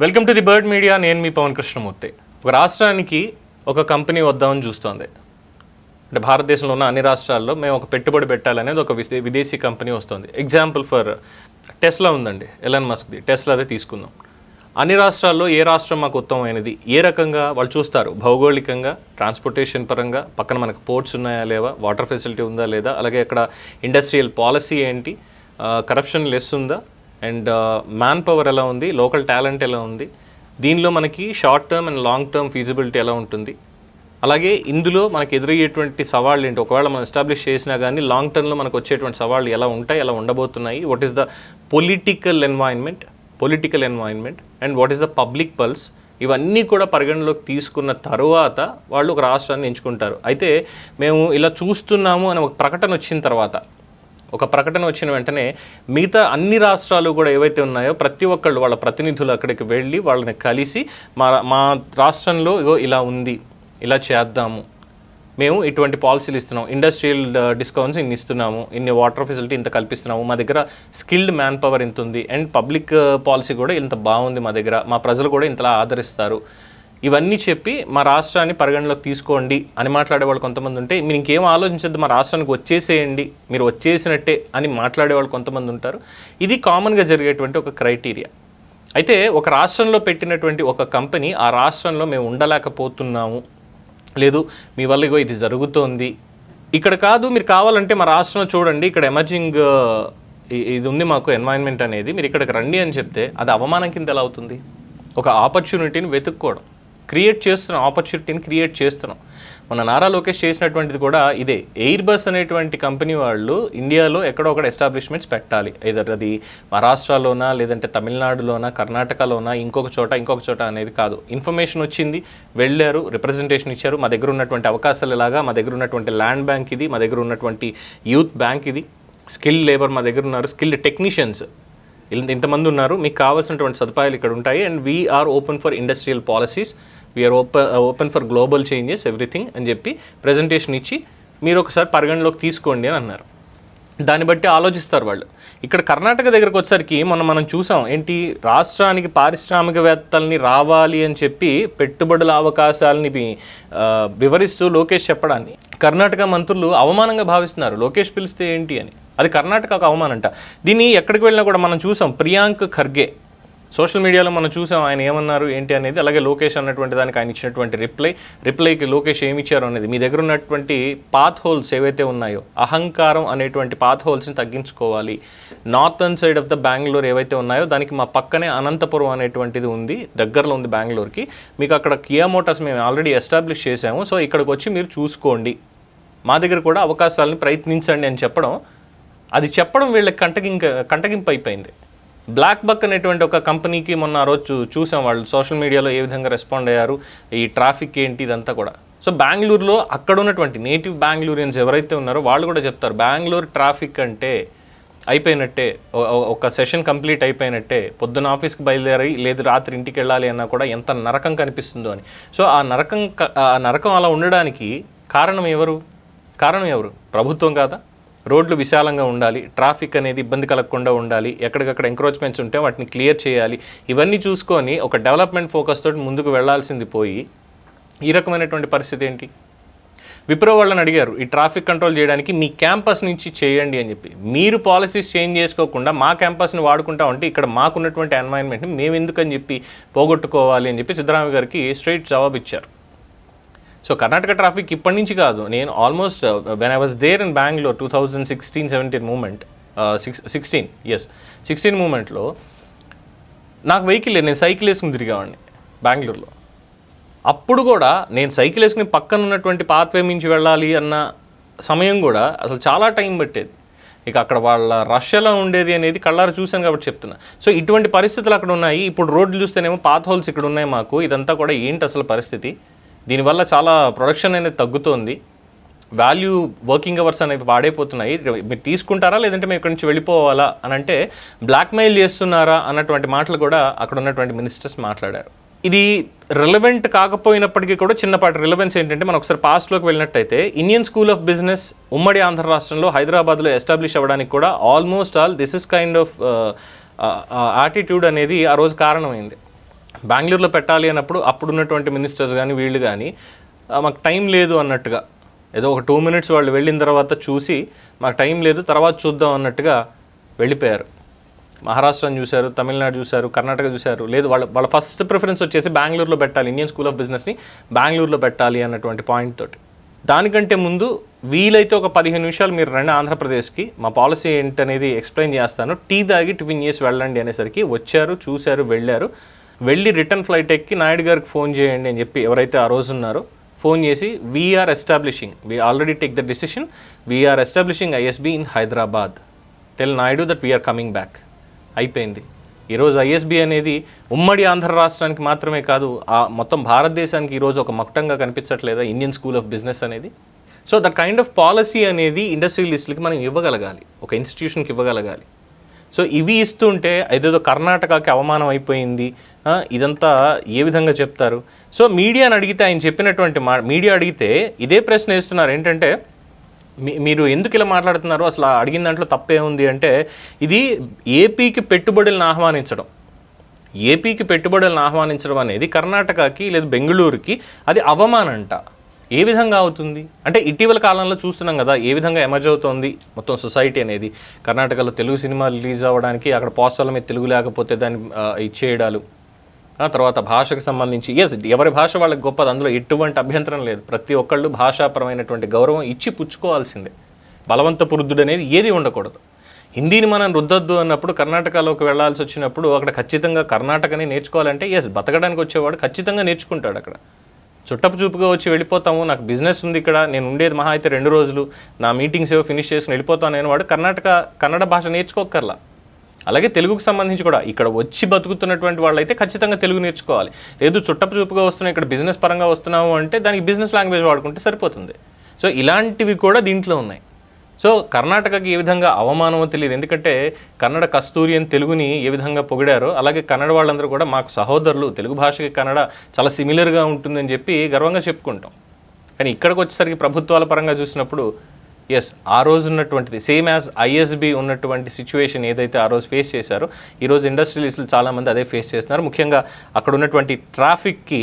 Welcome to the Bird Media. నేను మీ పవన్ కృష్ణమూర్తి. ఒక రాష్ట్రానికి ఒక కంపెనీ వద్దామని చూస్తోంది. అంటే భారతదేశంలో ఉన్న అన్ని రాష్ట్రాల్లో మేము ఒక పెట్టుబడి పెట్టాలనేది ఒక విదే- విదేశీ కంపెనీ వస్తుంది. ఎగ్జాంపుల్ ఫర్ టెస్లా ఉందండి ఎలన్ మస్క్ది టెస్లాదే తీసుకుందాం. అన్ని రాష్ట్రాల్లో ఏ రాష్ట్రం మాకు ఉత్తమమైనది? ఏ రకంగా వాళ్ళు చూస్తారు? భౌగోళికంగా ట్రాన్స్పోర్టేషన్ పరంగా పక్కన మనకు పోర్ట్స్ ఉన్నాయా లేవా? వాటర్ ఫెసిలిటీ ఉందా లేదా? అలాగే అక్కడ ఇండస్ట్రియల్ పాలసీ ఏంటి? కరప్షన్ లెస్ ఉందా? అండ్ మ్యాన్ పవర్ ఎలా ఉంది? లోకల్ టాలెంట్ ఎలా ఉంది? దీనిలో మనకి short term and long term feasibility ఎలా ఉంటుంది? అలాగే ఇందులో మనకు ఎదురయ్యేటువంటి సవాళ్ళు ఏంటి ఒకవేళ మనం ఎస్టాబ్లిష్ చేసినా కానీ లాంగ్ టర్మ్లో మనకు వచ్చేటువంటి సవాళ్ళు ఎలా ఉంటాయి ఎలా ఉండబోతున్నాయి? What is the political environment political environment and what is the public pulse ఇవన్నీ కూడా పరిగణలోకి తీసుకున్న తరువాత వాళ్ళు ఒక రాష్ట్రాన్ని ఎంచుకుంటారు. అయితే మేము ఇలా చూస్తున్నాము అని ఒక ప్రకటన వచ్చిన తర్వాత ఒక ప్రకటన వచ్చిన వెంటనే మిగతా అన్ని రాష్ట్రాలు కూడా ఏవైతే ఉన్నాయో ప్రతి ఒక్కళ్ళు వాళ్ళ ప్రతినిధులు అక్కడికి వెళ్ళి వాళ్ళని కలిసి మా మా రాష్ట్రంలో ఇగో ఇలా ఉంది ఇలా చేద్దాము. మేము ఇటువంటి పాలసీలు ఇస్తున్నాం. ఇండస్ట్రియల్ డిస్కౌంట్స్ uh, ఇన్ని ఇస్తున్నాము. ఇన్ని వాటర్ ఫెసిలిటీ ఇంత కల్పిస్తున్నాము. మా దగ్గర స్కిల్డ్ మ్యాన్ పవర్ ఇంత ఉంది. అండ్ పబ్లిక్ పాలసీ కూడా ఇంత బాగుంది మా దగ్గర. మా ప్రజలు కూడా ఇంతలా ఆదరిస్తారు. ఇవన్నీ చెప్పి మా రాష్ట్రాన్ని పరిగణలోకి తీసుకోండి అని మాట్లాడే వాళ్ళు కొంతమంది ఉంటే మీరు ఇంకేం ఆలోచించద్దు మా రాష్ట్రానికి వచ్చేసేయండి మీరు వచ్చేసినట్టే అని మాట్లాడే వాళ్ళు కొంతమంది ఉంటారు. ఇది కామన్గా జరిగేటువంటి ఒక క్రైటీరియా. అయితే ఒక రాష్ట్రంలో పెట్టినటువంటి ఒక కంపెనీ ఆ రాష్ట్రంలో మేము ఉండలేకపోతున్నాము. లేదు మీ వల్ల ఇగో ఇది జరుగుతోంది. ఇక్కడ కాదు మీరు కావాలంటే మా రాష్ట్రంలో చూడండి ఇక్కడ ఎమర్జింగ్ ఇది ఉంది మాకు ఎన్వైరన్మెంట్ అనేది. మీరు ఇక్కడికి రండి అని చెప్తే అది అవమానం కింద ఎలా అవుతుంది? ఒక ఆపర్చునిటీని వెతుక్కోవడం. క్రియేట్ చేస్తున్నాం ఆపర్చునిటీని క్రియేట్ చేస్తున్నాం. మన నారా లోకేష్ చేసినటువంటిది కూడా ఇదే. ఎయిర్ బస్ అనేటువంటి కంపెనీ వాళ్ళు ఇండియాలో ఎక్కడో ఒకటి ఎస్టాబ్లిష్మెంట్స్ పెట్టాలి. ఏదర్ అది మహారాష్ట్రలోనా లేదంటే తమిళనాడులోనా కర్ణాటకలోనా ఇంకొక చోట ఇంకొక చోట అనేది కాదు. ఇన్ఫర్మేషన్ వచ్చింది వెళ్ళారు రిప్రజెంటేషన్ ఇచ్చారు. మా దగ్గర ఉన్నటువంటి అవకాశాలు ఇలాగా మా దగ్గర ఉన్నటువంటి ల్యాండ్ బ్యాంక్ ఇది మా దగ్గర ఉన్నటువంటి యూత్ బ్యాంక్ ఇది. స్కిల్ లేబర్ మా దగ్గర ఉన్నారు స్కిల్డ్ టెక్నీషియన్స్. ఇంతమంది ఉన్నారు మీకు కావాల్సినటువంటి సదుపాయాలు ఇక్కడ ఉంటాయి. And we are open for industrial policies we are open open for global changes everything అని చెప్పి ప్రజెంటేషన్ ఇచ్చి మీరు ఒకసారి పరిగణలోకి తీసుకోండి అని అన్నారు. దాన్ని బట్టి ఆలోచిస్తారు వాళ్ళు. ఇక్కడ కర్ణాటక దగ్గరకు వచ్చేసరికి మొన్న మనం చూసాం ఏంటి రాష్ట్రానికి పారిశ్రామికవేత్తల్ని రావాలి అని చెప్పి పెట్టుబడుల అవకాశాలని వివరిస్తూ లోకేష్ చెప్పడాన్ని. కర్ణాటక మంత్రులు అవమానంగా భావిస్తున్నారు లోకేష్ పిలిస్తే ఏంటి అని. అది కర్ణాటకకు అవమానంట. దీన్ని ఎక్కడికి వెళ్ళినా కూడా మనం చూసాం ప్రియాంక్ ఖర్గే. సోషల్ మీడియాలో మనం చూసాం ఆయన ఏమన్నారు ఏంటి అనేది. అలాగే లోకేష్ అన్నటువంటి దానికి ఆయన ఇచ్చినటువంటి రిప్లై. రిప్లైకి లోకేష్ ఏమి ఇచ్చారు అనేది. మీ దగ్గర ఉన్నటువంటి పాత్ హోల్స్ ఏవైతే ఉన్నాయో అహంకారం అనేటువంటి పాత్ హోల్స్ని తగ్గించుకోవాలి. Northern side of the Bengaluru ఏవైతే ఉన్నాయో దానికి మా పక్కనే అనంతపురం అనేటువంటిది ఉంది. దగ్గరలో ఉంది బెంగళూరుకి. మీకు అక్కడ కియా మోటార్స్ మేము ఆల్రెడీ ఎస్టాబ్లిష్ చేసాము సో ఇక్కడికి వచ్చి మీరు చూసుకోండి. మా దగ్గర కూడా అవకాశాలను ప్రయత్నించండి అని చెప్పడం అది చెప్పడం వీళ్ళకి కంటగింక కంటగింపు అయిపోయింది. బ్లాక్ బక్ అనేటువంటి ఒక కంపెనీకి మొన్న ఆ రోజు చూసాం వాళ్ళు. సోషల్ మీడియాలో ఏ విధంగా రెస్పాండ్ అయ్యారు ఈ ట్రాఫిక్ ఏంటి ఇదంతా కూడా. సో బెంగళూరులో అక్కడ ఉన్నటువంటి నేటివ్ బెంగళూరియన్స్ ఎవరైతే ఉన్నారో వాళ్ళు కూడా చెప్తారు బెంగళూరు ట్రాఫిక్ అంటే అయిపోయినట్టే ఒక సెషన్ కంప్లీట్ అయిపోయినట్టే పొద్దున ఆఫీస్కి బయలుదేరి లేదు రాత్రి ఇంటికి వెళ్ళాలి అన్నా కూడా ఎంత నరకం కనిపిస్తుందో అని. సో ఆ నరకం క- ఆ నరకం అలా ఉండడానికి కారణం ఎవరు? కారణం ఎవరు? ప్రభుత్వం కాదా? రోడ్లు విశాలంగా ఉండాలి ట్రాఫిక్ అనేది ఇబ్బంది కలగకుండా ఉండాలి ఎక్కడికక్కడ ఎంక్రోచ్మెంట్స్ ఉంటే వాటిని క్లియర్ చేయాలి. ఇవన్నీ చూసుకొని ఒక డెవలప్మెంట్ ఫోకస్ తోటి ముందుకు వెళ్ళాల్సింది పోయి ఈ రకమైనటువంటి పరిస్థితి ఏంటి? విప్రో వాళ్ళని అడిగారు ఈ ట్రాఫిక్ కంట్రోల్ చేయడానికి మీ క్యాంపస్ నుంచి చేయండి అని చెప్పి. మీరు పాలసీస్ చేంజ్ చేసుకోకుండా మా క్యాంపస్ని వాడుకుంటా ఉంటే ఇక్కడ మాకున్నటువంటి ఎన్వైరన్మెంట్ని మేము ఎందుకని చెప్పి పోగొట్టుకోవాలి అని చెప్పి సిద్ధరామయ్య గారికి స్ట్రైట్ జవాబు ఇచ్చారు సో కర్ణాటక ట్రాఫిక్ ఇప్పటి నుంచి కాదు. నేను almost when I was there in Bengaluru two thousand sixteen seventeen moment six sixteen yes sixteen మూమెంట్లో నాకు వెహికల్ లేదు. నేను సైకిల్ వేసుకుని తిరిగేవాడిని బెంగళూరులో అప్పుడు కూడా నేను సైకిల్ వేసుకుని పక్కన ఉన్నటువంటి పాత్వే మించి వెళ్ళాలి అన్న సమయం కూడా అసలు చాలా టైం పట్టేది. ఇక అక్కడ వాళ్ళ రష్ ఎలా ఉండేది అనేది కళ్ళారు చూశాను కాబట్టి చెప్తున్నా. సో ఇటువంటి పరిస్థితులు అక్కడ ఉన్నాయి. ఇప్పుడు రోడ్లు చూస్తేనేమో పాత్ హోల్స్ ఇక్కడ ఉన్నాయి మాకు. ఇదంతా కూడా ఏంటి అసలు పరిస్థితి? దీనివల్ల చాలా ప్రొడక్షన్ అనేది తగ్గుతోంది వాల్యూ వర్కింగ్ అవర్స్ అనేవి పాడైపోతున్నాయి మీరు తీసుకుంటారా లేదంటే మేము ఇక్కడి నుంచి వెళ్ళిపోవాలా అని అంటే బ్లాక్మెయిల్ చేస్తున్నారా అన్నటువంటి మాటలు కూడా అక్కడ ఉన్నటువంటి మినిస్టర్స్ మాట్లాడారు ఇది రిలవెంట్ కాకపోయినప్పటికీ కూడా చిన్నపాటి రిలవెన్స్ ఏంటంటే మనం ఒకసారి పాస్ట్లోకి వెళ్ళినట్టయితే ఇండియన్ స్కూల్ ఆఫ్ బిజినెస్ ఉమ్మడి ఆంధ్ర రాష్ట్రంలో హైదరాబాద్లో ఎస్టాబ్లిష్ అవ్వడానికి కూడా almost all this is kind of attitude అనేది ఆ రోజు కారణమైంది బెంగళూరులో పెట్టాలి అన్నప్పుడు అప్పుడున్నటువంటి మినిస్టర్స్ కానీ వీళ్ళు కానీ మాకు టైం లేదు అన్నట్టుగా ఏదో ఒక టూ మినిట్స్ వాళ్ళు వెళ్ళిన తర్వాత చూసి మాకు టైం లేదు తర్వాత చూద్దాం అన్నట్టుగా వెళ్ళిపోయారు. మహారాష్ట్రను చూశారు తమిళనాడు చూశారు కర్ణాటక చూశారు లేదు వాళ్ళ వాళ్ళ ఫస్ట్ ప్రిఫరెన్స్ వచ్చేసి బెంగళూరులో పెట్టాలి ఇండియన్ స్కూల్ ఆఫ్ బిజినెస్ని బెంగళూరులో పెట్టాలి అన్నటువంటి పాయింట్ తోటి. దానికంటే ముందు వీలైతే ఒక పదిహేను నిమిషాలు మీరు రండి ఆంధ్రప్రదేశ్కి మా పాలసీ ఏంటనేది ఎక్స్ప్లెయిన్ చేస్తాను టీ తాగి టిఫిన్ చేసి వెళ్ళండి అనేసరికి వచ్చారు చూశారు వెళ్ళారు. వెళ్ళి రిటర్న్ ఫ్లైట్ ఎక్కి నాయుడు గారికి ఫోన్ చేయండి అని చెప్పి ఎవరైతే ఆ రోజు ఉన్నారో ఫోన్ చేసి we're establishing we already take the decision we're establishing ISB in Hyderabad tell Naidu that we're coming back అయిపోయింది. ఈరోజు ఐఎస్బి అనేది ఉమ్మడి ఆంధ్ర రాష్ట్రానికి మాత్రమే కాదు ఆ మొత్తం భారతదేశానికి ఈరోజు ఒక మక్టంగా కనిపించట్లేదా? ఇండియన్ స్కూల్ ఆఫ్ బిజినెస్ అనేది. So that kind of policy అనేది ఇండస్ట్రియలిస్ట్లకి మనం ఇవ్వగలగాలి. ఒక ఇన్స్టిట్యూషన్కి ఇవ్వగలగాలి. సో ఇవి ఇస్తుంటే ఏదేదో కర్ణాటకకి అవమానం అయిపోయింది. ఇదంతా ఏ విధంగా చెప్తారు? సో మీడియాని అడిగితే ఆయన చెప్పినటువంటి మా మీడియా అడిగితే ఇదే ప్రశ్న వేస్తున్నారు. ఏంటంటే మీ- మీరు ఎందుకు ఇలా మాట్లాడుతున్నారు? అసలు అడిగిన దాంట్లో తప్పే ఉంది అంటే ఇది ఏపీకి పెట్టుబడులను ఆహ్వానించడం. ఏపీకి పెట్టుబడులను ఆహ్వానించడం అనేది కర్ణాటకకి లేదా బెంగళూరుకి అది అవమానంట. ఏ విధంగా అవుతుంది? అంటే ఇటీవల కాలంలో చూస్తున్నాం కదా ఏ విధంగా ఎమర్జ్ అవుతోంది మొత్తం సొసైటీ అనేది? కర్ణాటకలో తెలుగు సినిమా రిలీజ్ అవ్వడానికి అక్కడ పోస్టర్ల మీద తెలుగు లేకపోతే దాన్ని ఇచ్చేయడాలు ఆ తర్వాత భాషకు సంబంధించి ఎస్ ఎవరి భాష వాళ్ళకి గొప్పది అందులో ఎటువంటి అభ్యంతరం లేదు. ప్రతి ఒక్కళ్ళు భాషాపరమైనటువంటి గౌరవం ఇచ్చి పుచ్చుకోవాల్సిందే. బలవంతపు రుద్దుడు అనేది ఏది ఉండకూడదు. హిందీని మనం రుద్దొద్దు అన్నప్పుడు కర్ణాటకలోకి వెళ్ళాల్సి వచ్చినప్పుడు అక్కడ ఖచ్చితంగా కర్ణాటకని నేర్చుకోవాలంటే ఎస్ బతకడానికి వచ్చేవాడు ఖచ్చితంగా నేర్చుకుంటాడు అక్కడ. చుట్టపు చూపుగా వచ్చి వెళ్ళిపోతాము. నాకు బిజినెస్ ఉంది ఇక్కడ. నేను ఉండేది మహా అయితే రెండు రోజులు. నా మీటింగ్స్ ఏవో ఫినిష్ చేసుకుని వెళ్ళిపోతాను నేను. వాడు కర్ణాటక కన్నడ భాష నేర్చుకోకర్లా అలాగే తెలుగుకు సంబంధించి కూడా. ఇక్కడ వచ్చి బతుకుతున్నటువంటి వాళ్ళైతే ఖచ్చితంగా తెలుగు నేర్చుకోవాలి. లేదు చుట్టపు చూపుగా వస్తున్నాం ఇక్కడ బిజినెస్ పరంగా వస్తున్నాము అంటే దానికి బిజినెస్ లాంగ్వేజ్ వాడుకుంటే సరిపోతుంది. సో ఇలాంటివి కూడా దీంట్లో ఉన్నాయి. సో కర్ణాటకకి ఏ విధంగా అవమానమో తెలియదు. ఎందుకంటే కన్నడ కస్తూరి అని తెలుగుని ఏ విధంగా పొగిడారో అలాగే కన్నడ వాళ్ళందరూ కూడా మాకు సహోదరులు తెలుగు భాషకి కన్నడ చాలా సిమిలర్గా ఉంటుందని చెప్పి గర్వంగా చెప్పుకుంటాం. కానీ ఇక్కడికి వచ్చేసరికి ప్రభుత్వాల పరంగా చూసినప్పుడు ఎస్ ఆ రోజు ఉన్నటువంటిది సేమ్ యాజ్ ఐఎస్బి ఉన్నటువంటి సిచ్యువేషన్ ఏదైతే ఆ రోజు ఫేస్ చేశారో ఈరోజు ఇండస్ట్రియలిస్టులు చాలామంది అదే ఫేస్ చేస్తున్నారు. ముఖ్యంగా అక్కడ ఉన్నటువంటి ట్రాఫిక్కి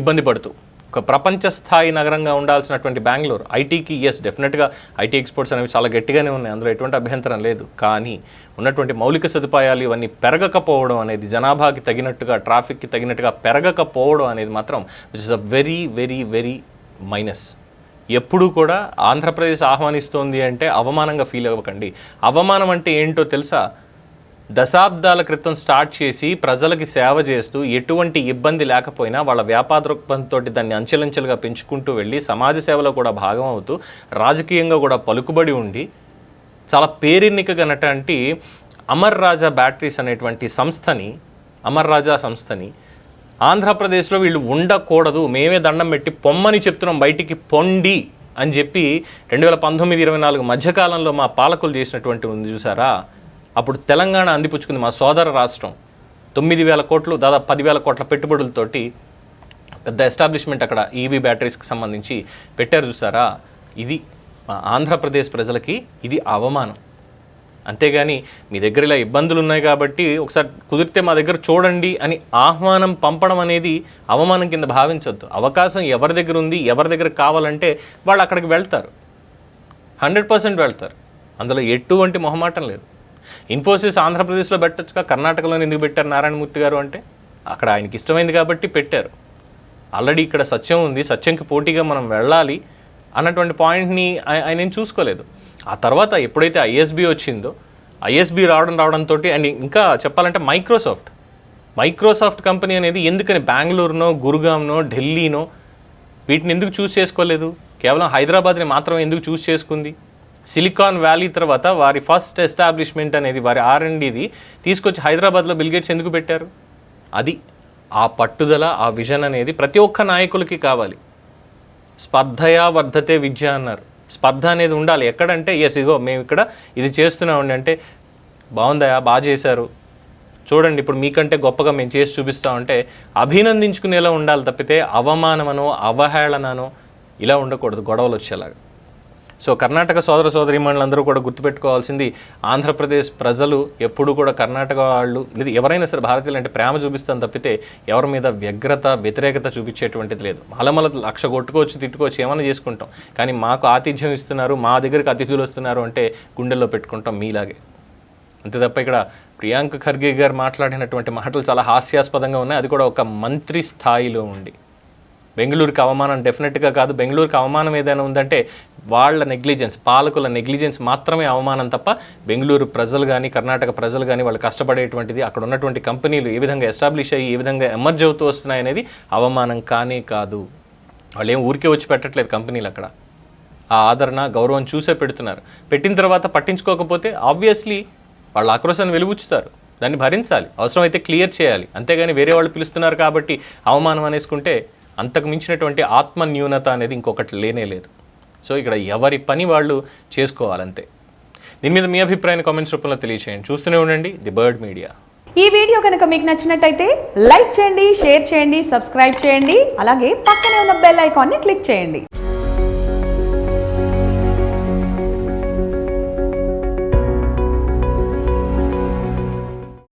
ఇబ్బంది పడుతూ ఒక ప్రపంచ స్థాయి నగరంగా ఉండాల్సినటువంటి బెంగళూరు ఐటీకి ఎస్ డెఫినెట్గా ఐటీ ఎక్స్పోర్ట్స్ అనేవి చాలా గట్టిగానే ఉన్నాయి. అందులో ఎటువంటి అభ్యంతరం లేదు. కానీ ఉన్నటువంటి మౌలిక సదుపాయాలు ఇవన్నీ పెరగకపోవడం అనేది జనాభాకి తగినట్టుగా ట్రాఫిక్కి తగినట్టుగా పెరగకపోవడం అనేది మాత్రం which is a very very very minus ఎప్పుడూ కూడా ఆంధ్రప్రదేశ్ ఆహ్వానిస్తోంది అంటే అవమానంగా ఫీల్ అవ్వకండి. అవమానం అంటే ఏంటో తెలుసా? దశాబ్దాల క్రితం స్టార్ట్ చేసి ప్రజలకి సేవ చేస్తూ ఎటువంటి ఇబ్బంది లేకపోయినా వాళ్ళ వ్యాపార దృక్పథంతో దాన్ని అంచెలంచెలుగా పెంచుకుంటూ వెళ్ళి సమాజ సేవలో కూడా భాగం అవుతూ రాజకీయంగా కూడా పలుకుబడి ఉండి చాలా పేరెన్నికగనటువంటి అమర్ రాజా బ్యాటరీస్ అనేటువంటి సంస్థని అమర్ రాజా సంస్థని ఆంధ్రప్రదేశ్లో వీళ్ళు ఉండకూడదు మేమే దండం పెట్టి పొమ్మని చెప్తున్నాం బయటికి పొండి అని చెప్పి రెండు వేల పంతొమ్మిది ఇరవై నాలుగు మధ్యకాలంలో మా పాలకులు చేసినటువంటి ఉంది చూసారా? అప్పుడు తెలంగాణ అందిపుచ్చుకుంది మా సోదర రాష్ట్రం. తొమ్మిది వేల కోట్లు దాదాపు పదివేల కోట్ల పెట్టుబడులతోటి పెద్ద ఎస్టాబ్లిష్మెంట్ అక్కడ ఈవీ బ్యాటరీస్కి సంబంధించి పెట్టారు చూసారా? ఇది మా ఆంధ్రప్రదేశ్ ప్రజలకి ఇది అవమానం. అంతేగాని మీ దగ్గర ఇలా ఇబ్బందులు ఉన్నాయి కాబట్టి ఒకసారి కుదిరితే మా దగ్గర చూడండి అని ఆహ్వానం పంపడం అనేది అవమానం కింద భావించవద్దు అవకాశం ఎవరి దగ్గర ఉంది ఎవరి దగ్గర కావాలంటే వాళ్ళు అక్కడికి వెళ్తారు. హండ్రెడ్ పర్సెంట్ వెళ్తారు. అందులో ఎటువంటి మొహమాటం లేదు. ఇన్ఫోసిస్ ఆంధ్రప్రదేశ్లో పెట్టచ్చుగా కర్ణాటకలో ఎందుకు పెట్టారు నారాయణమూర్తి గారు అంటే అక్కడ ఆయనకి ఇష్టమైంది కాబట్టి పెట్టారు. ఆల్రెడీ ఇక్కడ సత్యం ఉంది సత్యంకి పోటీగా మనం వెళ్ళాలి అన్నటువంటి పాయింట్ని ఆయన ఏం చూసుకోలేదు. ఆ తర్వాత ఎప్పుడైతే ఐఎస్బి వచ్చిందో ఐఎస్బి రావడం రావడంతో అండ్ ఇంకా చెప్పాలంటే మైక్రోసాఫ్ట్. మైక్రోసాఫ్ట్ కంపెనీ అనేది ఎందుకని బెంగళూరునో గురుగాంనో ఢిల్లీనో వీటిని ఎందుకు చూస్ చేసుకోలేదు? కేవలం హైదరాబాద్ని మాత్రం ఎందుకు చూస్ చేసుకుంది? సిలికాన్ వ్యాలీ తర్వాత వారి ఫస్ట్ ఎస్టాబ్లిష్మెంట్ అనేది వారి ఆర్ అండ్ ఇది తీసుకొచ్చి హైదరాబాద్లో బిల్గేట్స్ ఎందుకు పెట్టారు? అది ఆ పట్టుదల ఆ విజన్ అనేది ప్రతి ఒక్క నాయకులకి కావాలి. స్పర్ధయా వర్ధతే విద్య అన్నారు. స్పర్ధ అనేది ఉండాలి. ఎక్కడంటే ఎస్ ఇదిగో మేము ఇక్కడ ఇది చేస్తున్నామండి అంటే బాగుందయా? బాగా చేశారు. చూడండి ఇప్పుడు మీకంటే గొప్పగా మేము చేసి చూపిస్తామంటే అభినందించుకునేలా ఉండాలి తప్పితే అవమానమనో అవహేళననో ఇలా ఉండకూడదు గొడవలు వచ్చేలాగా. సో కర్ణాటక సోదర సోదరీమణులందరూ కూడా గుర్తుపెట్టుకోవాల్సింది ఆంధ్రప్రదేశ్ ప్రజలు ఎప్పుడు కూడా కర్ణాటక వాళ్ళు లేదా ఎవరైనా సరే భారతీయులు అంటే ప్రేమ చూపిస్తాం తప్పితే ఎవరి మీద వ్యగ్రత వ్యతిరేకత చూపించేటువంటిది లేదు. మలమల లక్ష కొట్టుకోవచ్చు తిట్టుకోవచ్చు ఏమైనా చేసుకుంటాం. కానీ మాకు ఆతిథ్యం ఇస్తున్నారు మా దగ్గరికి అతిథులు వస్తున్నారు అంటే గుండెల్లో పెట్టుకుంటాం మీలాగే. అంతే తప్ప ఇక్కడ ప్రియాంక ఖర్గే గారు మాట్లాడినటువంటి మాటలు చాలా హాస్యాస్పదంగా ఉన్నాయి. అది కూడా ఒక మంత్రి స్థాయిలో ఉండి. బెంగళూరుకి అవమానం డెఫినెట్గా కాదు. బెంగళూరుకి అవమానం ఏదైనా ఉందంటే వాళ్ళ నెగ్లిజెన్స్ పాలకుల నెగ్లిజెన్స్ మాత్రమే అవమానం తప్ప బెంగళూరు ప్రజలు కానీ కర్ణాటక ప్రజలు కానీ వాళ్ళు కష్టపడేటువంటిది అక్కడ ఉన్నటువంటి కంపెనీలు ఏ విధంగా ఎస్టాబ్లిష్ అయ్యి ఏ విధంగా ఎమర్జ్ అవుతూ వస్తున్నాయి అనేది అవమానం కానే కాదు. వాళ్ళు ఏం ఊరికే వచ్చి పెట్టట్లేదు కంపెనీలు అక్కడ. ఆ ఆదరణ గౌరవం చూసే పెడుతున్నారు. పెట్టిన తర్వాత పట్టించుకోకపోతే ఆబ్వియస్లీ వాళ్ళ ఆక్రోశాన్ని వెలుగుచ్చుతారు దాన్ని భరించాలి. అవసరమైతే క్లియర్ చేయాలి. అంతేగాని వేరే వాళ్ళు పిలుస్తున్నారు కాబట్టి అవమానం అనేసుకుంటే అంతకు మించినటువంటి ఆత్మ న్యూనత అనేది ఇంకొకటి లేనే లేదు. సో ఇక్కడ ఎవరి పని వాళ్ళు చేసుకోవాలంతే. దీని మీద మీ అభిప్రాయాన్ని కామెంట్స్ రూపంలో తెలియచేయండి. చూస్తూనే ఉండండి ది బర్డ్ మీడియా. ఈ వీడియో కనుక మీకు నచ్చినట్టయితే లైక్ చేయండి షేర్ చేయండి సబ్స్క్రైబ్ చేయండి అలాగే పక్కనే ఉన్న బెల్ ఐకాన్ని క్లిక్ చేయండి.